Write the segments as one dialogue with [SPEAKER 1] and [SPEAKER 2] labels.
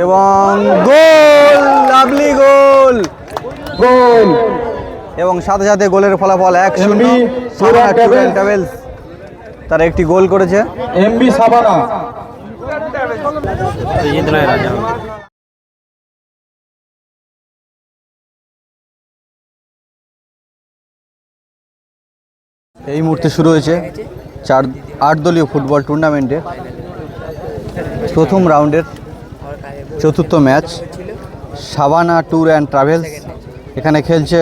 [SPEAKER 1] এবং গোল লাভলি গোল।
[SPEAKER 2] গোল।
[SPEAKER 1] এবং সাথে সাথে গোলের ফলাফল এক শূন্য।
[SPEAKER 2] ট্রাভেলস
[SPEAKER 1] তারা একটি গোল করেছে।
[SPEAKER 2] এমবি সাবানা।
[SPEAKER 1] এই মুহূর্তে শুরু হয়েছে চার আট দলীয় ফুটবল টুর্নামেন্টে প্রথম রাউন্ডের চতুর্থ match Sabana tour and travels. এখানে খেলছে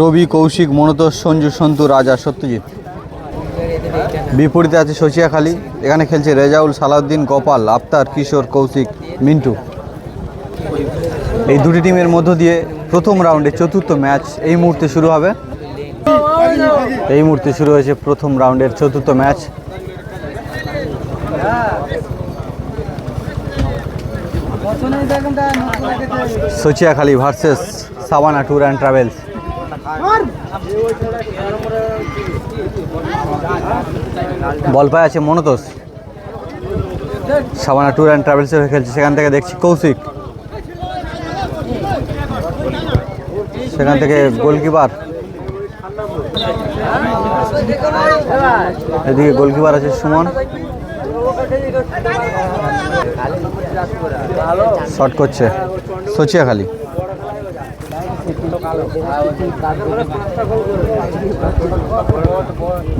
[SPEAKER 1] রবি, কৌশিক, মনতোষ, সঞ্জু, সন্তু, রাজা, সত্যজিৎ। বিপরীতে আছে শচিয়াখালী এখানে খেলছে রেজাউল সালাউদ্দিন, গোপাল, আফতার, কিশোর, কৌশিক, মিন্টু। এই দুটি টিমের মধ্য দিয়ে প্রথম রাউন্ডে চতুর্থ ম্যাচ এই মুহূর্তে শুরু হবে। এই মুহূর্তে শুরু হয়েছে প্রথম রাউন্ডের চতুর্থ match. Sachiakhali versus Sabana tour and travels. বল পায় আছে মনতোষ। সাবানা ট্যুর অ্যান্ড ট্রাভেলসের হয়ে খেলছে, সেখান থেকে দেখছি কৌশিক। সেখান থেকে গোলকিপার। এদিকে গোলকিপার আছে সুমন। শট করছে। সচিয়াখালী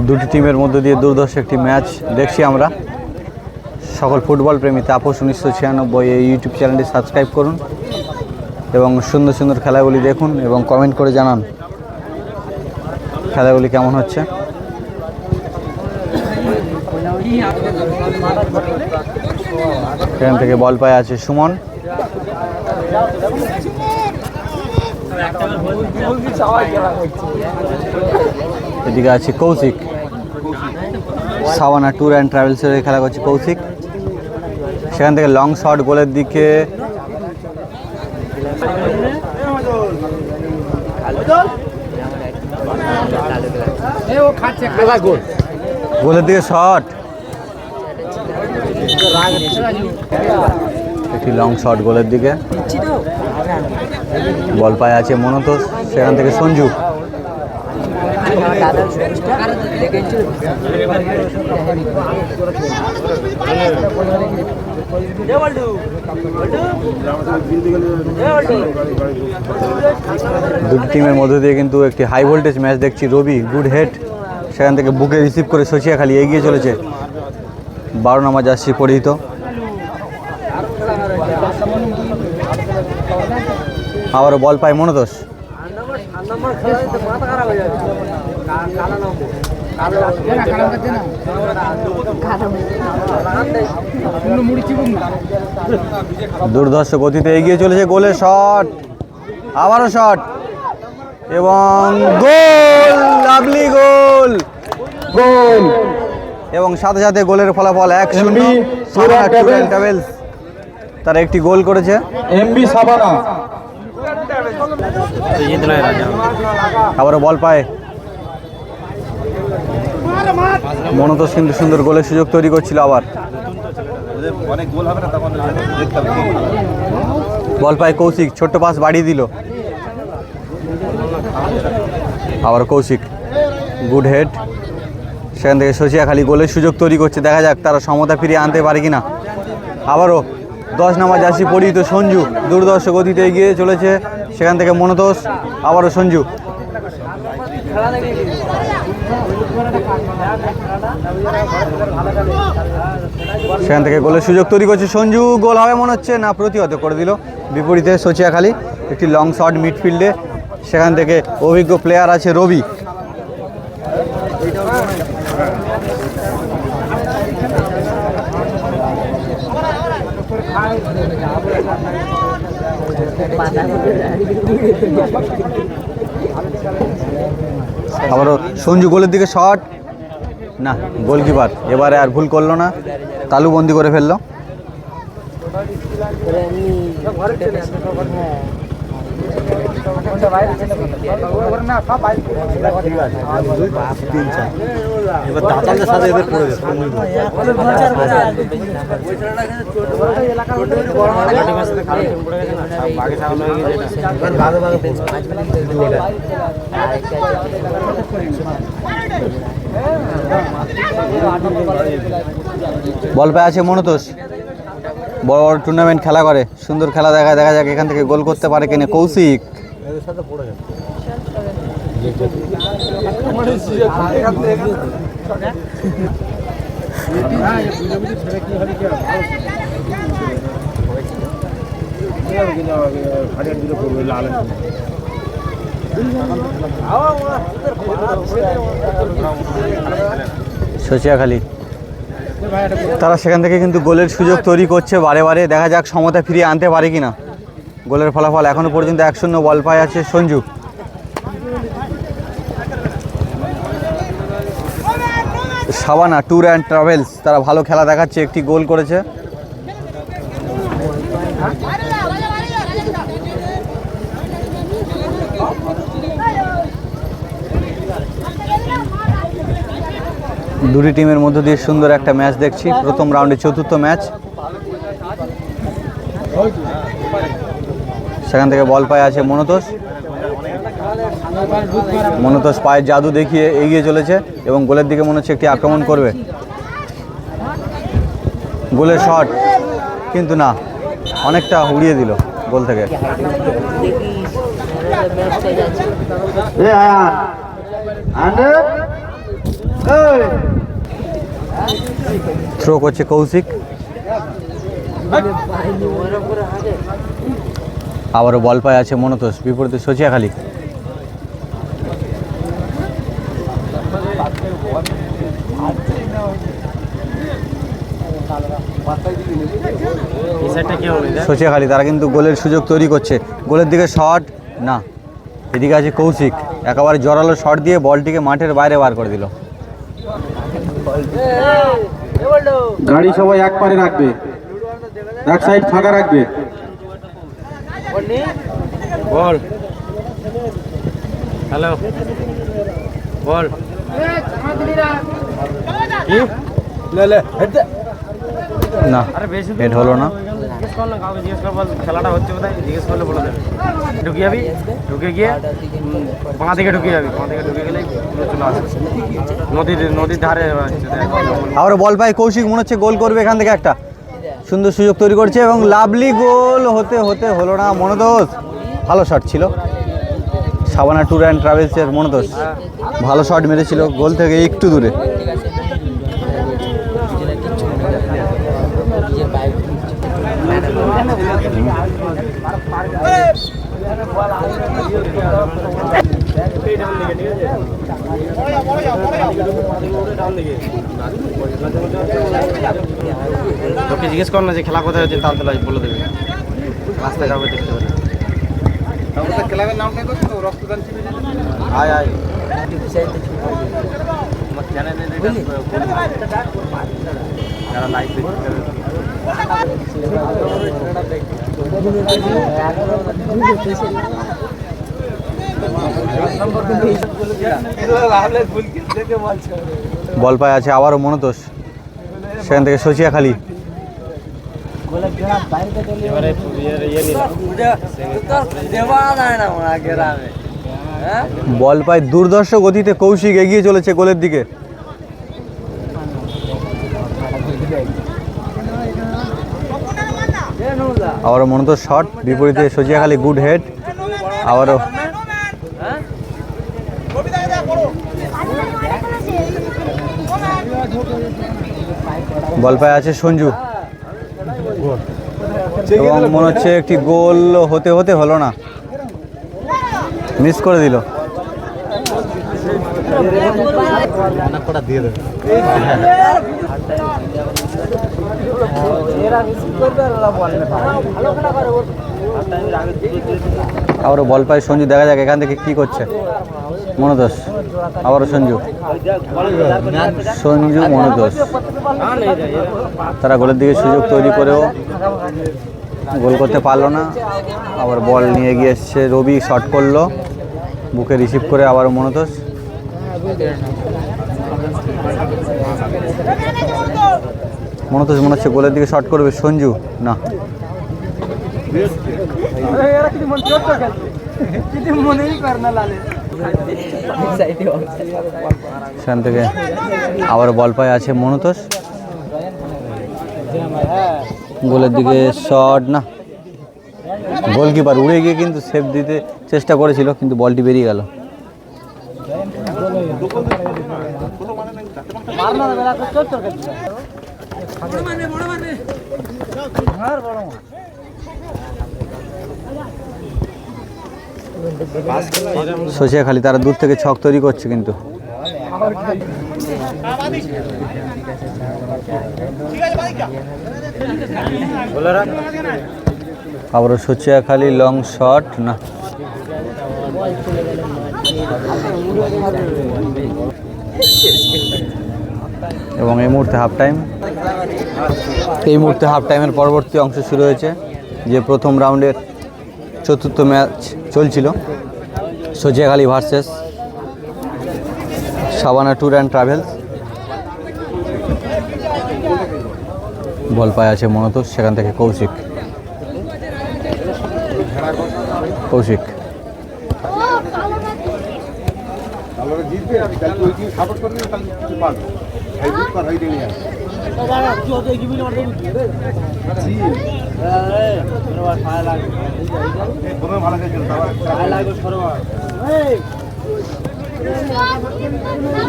[SPEAKER 1] দুটি টিমের মধ্যে দিয়ে দুর্ধর্ষ একটি ম্যাচ দেখছি আমরা। সকল ফুটবল প্রেমী তাপস উনিশশো ছিয়ানব্বই এই ইউটিউব চ্যানেলটি সাবস্ক্রাইব করুন এবং সুন্দর সুন্দর খেলাগুলি দেখুন এবং কমেন্ট করে জানান। খেলাগুলি কেমন হচ্ছে? এখান থেকে বল পায় আছে সুমন। এদিকে আছে কৌশিক। সাবানা ট্যুর অ্যান্ড ট্রাভেলসের খেলা করছে কৌশিক। সেখান থেকে লং শট গোলের দিকে। গোলের দিকে শট একটি লং শট গোলের দিকে। বল পায়ে আছে মনতোষ, সেখান থেকে সঞ্জু। দুটি টিমের মধ্যে দিয়ে কিন্তু একটি হাই ভোল্টেজ ম্যাচ দেখছি। রবি গুড হেড সেখান থেকে বুকে রিসিভ করে সচিয়া খালি এগিয়ে চলেছে। বারো নম্বর জার্সি পরিহিত আবারও বল পায় মনোদোষ দুর্ধর্ষ গতিতে এগিয়ে চলেছে গোলের শট। আবারও শট। এবং গোল লাভলি গোল।
[SPEAKER 2] গোল।
[SPEAKER 1] এবং সাথে সাথে গোলের ফলাফল এক শূন্য।
[SPEAKER 2] ট্রাভেলস।
[SPEAKER 1] তারা একটি গোল করেছে।
[SPEAKER 2] এমবি সাবানা।
[SPEAKER 1] আবারও বল পায়। মনতোষ কিন্তু সুন্দর গোলের সুযোগ তৈরি করছিল আবার। বল পায় কৌশিক ছোট্ট পাস বাড়িয়ে দিল। আবার কৌশিক। Good head. সেখান থেকে সচিয়া খালি গোলের সুযোগ তৈরি করছে। দেখা যাক তারা সমতা ফিরিয়ে আনতে পারে কিনা। আবারও দশ নাম্বার জার্সি পরিহিত সঞ্জু দুর্দর্শ গতিতে এগিয়ে চলেছে সেখান থেকে মনতোষ, আবারও সঞ্জু। সেখান থেকে গোলের সুযোগ তৈরি করছে সঞ্জু। গোল হবে মনে হচ্ছে, না প্রতিহত করে দিল। বিপরীতে সচিয়াখালী একটি লং শট মিডফিল্ডে সেখান থেকে অভিজ্ঞ প্লেয়ার আছে রবি। আবারও সঞ্জু গোলের দিকে শট। না, গোলকিপার। এবারে আর ভুল করল না। তালুবন্দি করে ফেলল। বল পেয়ে আছে মনোতোষ? বড় বড় টুর্নামেন্ট খেলা করে, সুন্দর খেলা দেখা দেখা যাক এখান থেকে গোল করতে পারে কিনা। কৌশিক। সচিয়াখালী তারা সেখান থেকে কিন্তু গোলের সুযোগ তৈরি করছে বারে বারে। দেখা যাক সমতা ফিরিয়ে আনতে পারে কিনা। গোলের ফলাফল এখনও পর্যন্ত এক শূন্য বল পায় আছে Sanju. Sabana tour and travels তারা ভালো খেলা দেখাচ্ছে, একটি গোল করেছে। দুটি টিমের মধ্য দিয়ে সুন্দর একটা ম্যাচ দেখছি। প্রথম রাউন্ডে চতুর্থ ম্যাচ। সেখান থেকে বল পায়ে আছে মনতোষ। মনতোষ পায়ের জাদু দেখিয়ে এগিয়ে চলেছে এবং গোলের দিকে মনে হচ্ছে একটি আক্রমণ করবে। গোলের শট কিন্তু না অনেকটা উড়িয়ে দিল গোল থেকে। থ্রো করছে কৌশিক। আবারও বল পায় আছে মনতোষ বিপরীতে সচিয়াখালী সচিয়াখালী তারা কিন্তু গোলের সুযোগ তৈরি করছে। গোলের দিকে শট না। এদিকে আছে কৌশিক। একেবারে জোরালো শট দিয়ে বলটিকে মাঠের বাইরে বার করে দিল।
[SPEAKER 2] গাড়ি সবাই এক পারে রাখবে। এক সাইড ফাঁকা রাখবে।
[SPEAKER 3] বল। Hello ball. কি?
[SPEAKER 1] না
[SPEAKER 3] আরে বেশি
[SPEAKER 1] হেড হলো না।
[SPEAKER 3] জিজ্ঞেস কর না কাউকে জিজ্ঞেস কর বল খেলাটা হচ্ছে কোথায় জিজ্ঞেস করলে বলে দেবে। ঢুকে যাবি? ঢুকে গিয়ে বাঁ দিকে ঢুকে যাবি। বাঁ দিকে ঢুকে চলে আসবে। নদীর নদীর ধারে।
[SPEAKER 1] আবারও বল পায় কৌশিক মনে হচ্ছে গোল করবে এখান থেকে একটা। সুন্দর সুযোগ তৈরি করছে এবং লাভলি গোল হতে হতে হলো না মনোদোষ। ভালো শট ছিল। সাবানা ট্যুর অ্যান্ড ট্রাভেলসের মনোদোষ। ভালো শট মেরেছিল গোল থেকে একটু দূরে।
[SPEAKER 3] তোকে জিজ্ঞেস কর না যে খেলা কোথায় হচ্ছে তাহলে বলে দেবে। রাস্তায় কাউকে দেখতে পারে আয় আয়। আমার চ্যানেলে যারা লাইভ দেখতে
[SPEAKER 1] বল পায় আছে আবারও মনোদোষ সেখান থেকে সচিয়াখালী
[SPEAKER 3] ইয়ে
[SPEAKER 1] বল পায় দুর্ধর্ষ গতিতে কৌশিক এগিয়ে চলেছে গোলের দিকে। আবারও মনোদোষ শট বিপরীতে সচিয়াখালী গুড হেড আবারও বল পায় আছে সঞ্জু। এবং মনে হচ্ছে একটি গোল হতে হতে হলো না। মিস করে দিল। আবারও বল পায় সঞ্জু, দেখা যাক এখান থেকে কি করছে। মনোদোষ, আবারও সঞ্জু। সঞ্জু মনোদোষ। তারা গোলের দিকে সুযোগ তৈরি করেও গোল করতে পারল না। আবার বল নিয়ে গিয়ে এসছে রবি, শট করল। বুকে রিসিভ করে আবারও মনতোষ মনতোষ মনে হচ্ছে গোলের দিকে শট করবে সঞ্জু। না। সেখান থেকে আবার বল পায়ে আছে মনতোষ। গোলের দিকে শট না। গোলকিপার উড়ে গিয়ে কিন্তু সেভ দিতে চেষ্টা করেছিল কিন্তু বলটি বেরিয়ে গেল। সোচিয়া খালি তারা দূর থেকে ছক তৈরি করছে কিন্তু। আবারও সোচিয়া খালি লং শট না। এবং এই মুহূর্তে হাফ টাইম এই মুহূর্তে হাফ টাইমের পরবর্তী অংশ শুরু হয়েছে, যে প্রথম রাউন্ডের চতুর্থ ম্যাচ চলছিল। Sochiyakhali versus Sabana tour and travels ball পায় আছে মূলত সেখান থেকে কৌশিক। কৌশিক।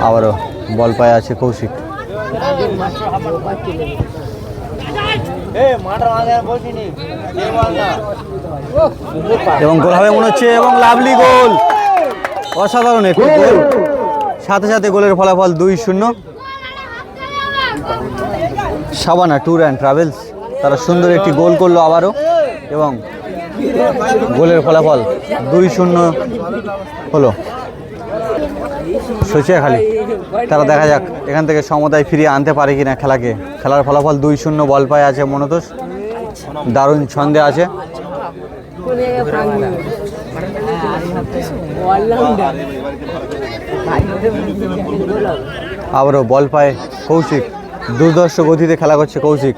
[SPEAKER 1] আবারও বল পায় আছে কৌশিক। এবং গোল হবে মনে হচ্ছে এবং লাভলি গোল। অসাধারণ একটি গোল। সাথে সাথে গোলের ফলাফল দুই শূন্য। Sabana tour and travels. তারা সুন্দর একটি গোল করল আবারও এবং গোলের ফলাফল দুই শূন্য হলো। খালি, তারা দেখা যাক এখান থেকে সমতায় ফিরিয়ে আনতে পারে কিনা খেলাকে। খেলার ফলাফল দুই শূন্য বল পায় আছে মনতোষ। দারুণ ছন্দে আছে। আবারও বল পায় কৌশিক। দুর্দর্শ গতিতে খেলা করছে কৌশিক।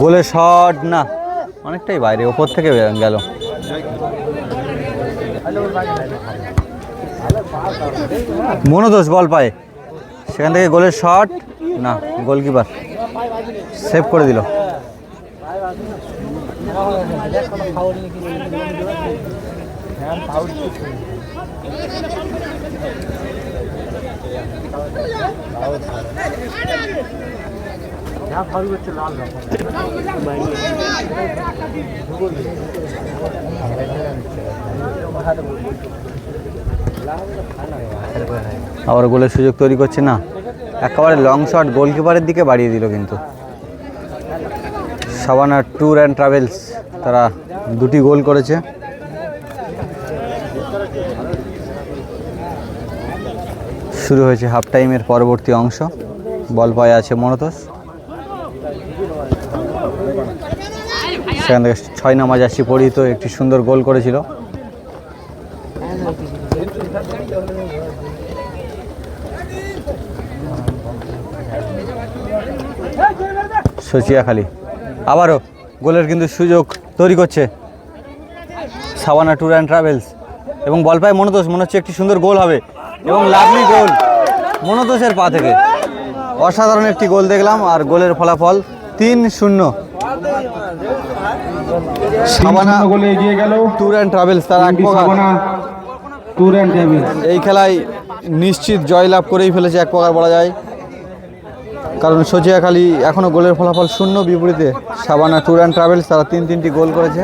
[SPEAKER 1] গোলের শট না। অনেকটাই বাইরে, ওপর থেকে গেল। মনোদোষ বল পায়। সেখান থেকে গোলের শট না, গোলকিপার সেভ করে দিল। আবার গোলের সুযোগ তৈরি করছে না। একেবারে লং শট গোলকিপারের দিকে বাড়িয়ে দিল কিন্তু। সাবানা ট্যুর অ্যান্ড ট্রাভেলস তারা দুটি গোল করেছে। শুরু হয়েছে হাফ টাইমের পরবর্তী অংশ। বল পায়ে আছে মনতোষ। সেখান থেকে ছয় নামাজ আসি পরিহিত একটি সুন্দর গোল করেছিল। সচিয়াখালী আবারও গোলের কিন্তু সুযোগ তৈরি করছে সাবানা ট্যুর অ্যান্ড ট্রাভেলস। এবং বল পায় মনোতোষ, মনে হচ্ছে একটি সুন্দর গোল হবে। এবং লাভলি গোল মনোতোষের পা থেকে। অসাধারণ একটি গোল দেখলাম, আর গোলের ফলাফল তিন শূন্য। সাবানা
[SPEAKER 2] সাবানা গোলে এগিয়ে গেল।
[SPEAKER 1] ট্যুর অ্যান্ড ট্রাভেলস তার
[SPEAKER 2] ট্যুর অ্যান্ড ট্রাভেলস
[SPEAKER 1] এই খেলায় নিশ্চিত জয়লাভ করেই ফেলেছে এক প্রকার বলা যায়। কারণ সচিয়াখালী এখনও গোলের ফলাফল শূন্য বিপরীতে। সাবানা ট্যুর অ্যান্ড ট্রাভেলস তারা তিন তিনটি গোল করেছে।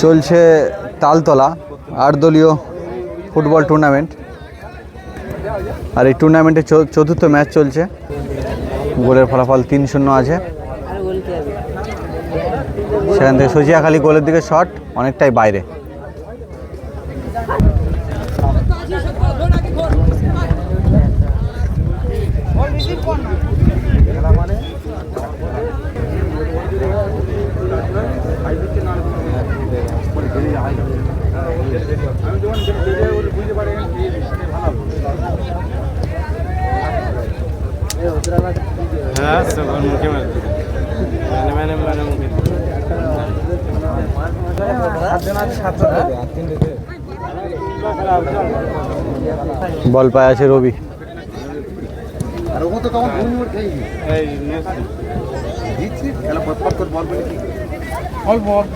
[SPEAKER 1] চলছে তালতলা আট দলীয় ফুটবল টুর্নামেন্ট আর এই টুর্নামেন্টে চতুর্থ ম্যাচ চলছে। গোলের ফলাফল তিন শূন্য আছে। সেখান থেকে সজিয়াখালী গোলের দিকে শট অনেকটাই বাইরে।
[SPEAKER 3] হ্যাঁ সবার মুখে মারে মানে মানে মানে মুখে।
[SPEAKER 1] বল পায় আছে রবি
[SPEAKER 3] এই অল্প অল্প।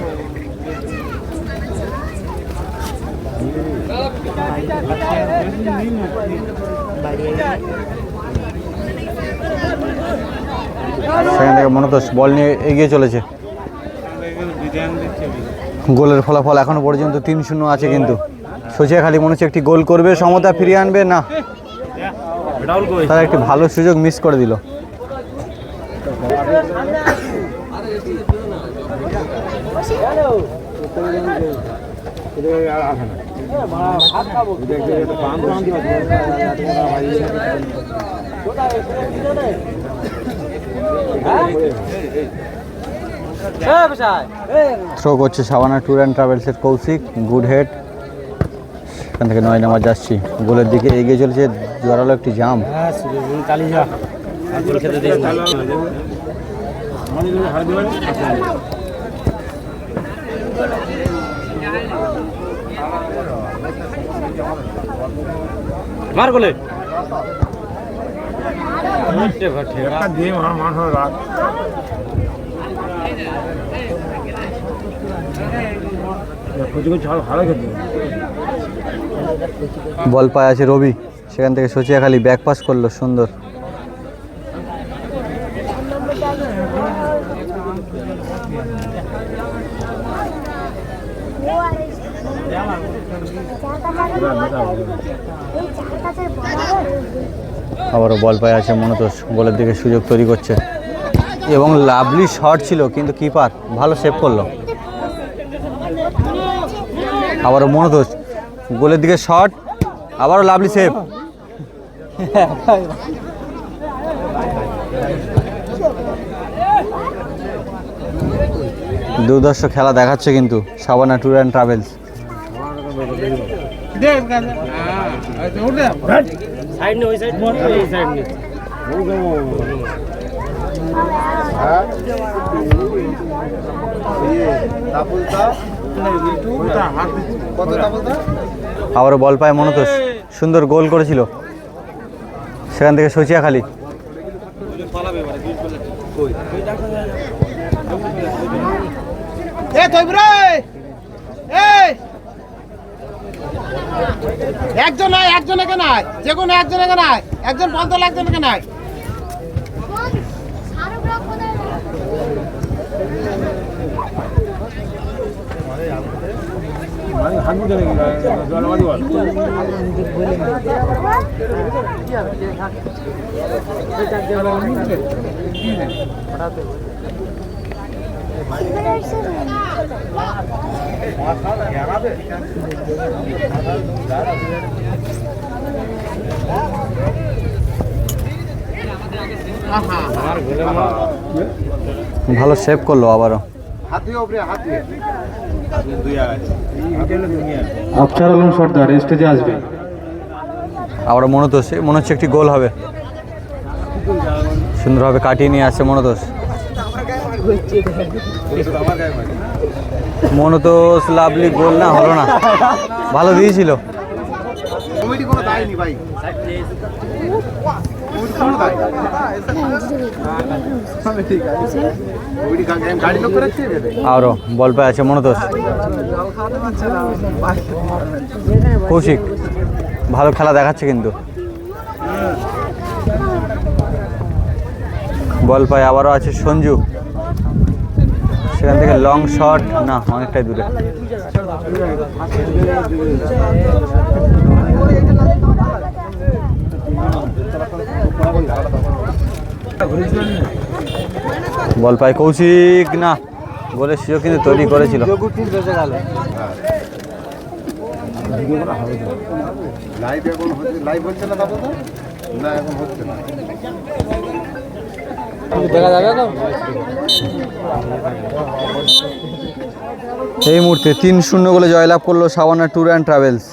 [SPEAKER 1] সেখান থেকে মনতোষ বল নিয়ে এগিয়ে চলেছে। গোলের ফলাফল এখনও পর্যন্ত তিন শূন্য আছে কিন্তু। খালি মনে হচ্ছে একটি গোল করবে, সমতা ফিরিয়ে আনবে, না। তারা একটি ভালো সুযোগ মিস করে দিল। থ্রো করছে সাবানা ট্যুর অ্যান্ড ট্রাভেলসের কৌশিক গুড হেড সেখান থেকে নয় নাম্বার যাচ্ছি। গোলের দিকে এগিয়ে চলেছে, জোরালো একটি জাম
[SPEAKER 3] আর গোল। দিয়ে মানুষ রাত।
[SPEAKER 1] বল পায় আছে রবি সেখান থেকে সোচিয়া খালি ব্যাক পাস করল সুন্দর আবারও বল পায় আছে মনতোষ, গোলের দিকে সুযোগ তৈরি করছে। এবং লাভলি শট ছিল, কিন্তু কিপার ভালো সেভ করল। আবারও মনতোষ, গোলের দিকে শট, আবারও লাভলি সেভ দুর্দর্শ খেলা দেখাচ্ছে কিন্তু Sabana tour and travels
[SPEAKER 3] side নে ওই সাইড এই সাইড নে
[SPEAKER 1] আবারও বল পায় মনতোষ। সুন্দর গোল করেছিল। সেখান থেকে সচিয়া খালি
[SPEAKER 4] এ তৈবরে এই একজন নয় একজন একে নাই। যে কোনো একজন একে নাই। একজন বলতে একজন একে নাই।
[SPEAKER 1] ভালো সেভ করল আবারও।
[SPEAKER 2] আফসার আলম সর্দার স্টেজে আসবে।
[SPEAKER 1] আবারও মনতোষ মনে হচ্ছে একটি গোল হবে। সুন্দরভাবে কাটিয়ে নিয়ে আসছে মনতোষ। মনতোষ লাভলি গোল না হলো না। ভালো দিয়েছিল।
[SPEAKER 4] কমিটি কোনো দায় নি ভাই। রাখছে
[SPEAKER 1] আরও বল পেয়ে আছে মনতোষ কৌশিক ভালো খেলা দেখাচ্ছে কিন্তু। বল পায় আবারও আছে সঞ্জু। সেখান থেকে লং শট না, অনেকটাই দূরে। বল পায় কৌশিক, না, বলে সুযোগ কিন্তু তৈরি করেছিল।
[SPEAKER 4] লাইভ এখন লাইভ হচ্ছে না।
[SPEAKER 1] এই মুহূর্তে তিন শূন্য গোলে জয়লাভ করল সাবানা ট্যুর অ্যান্ড ট্রাভেলস।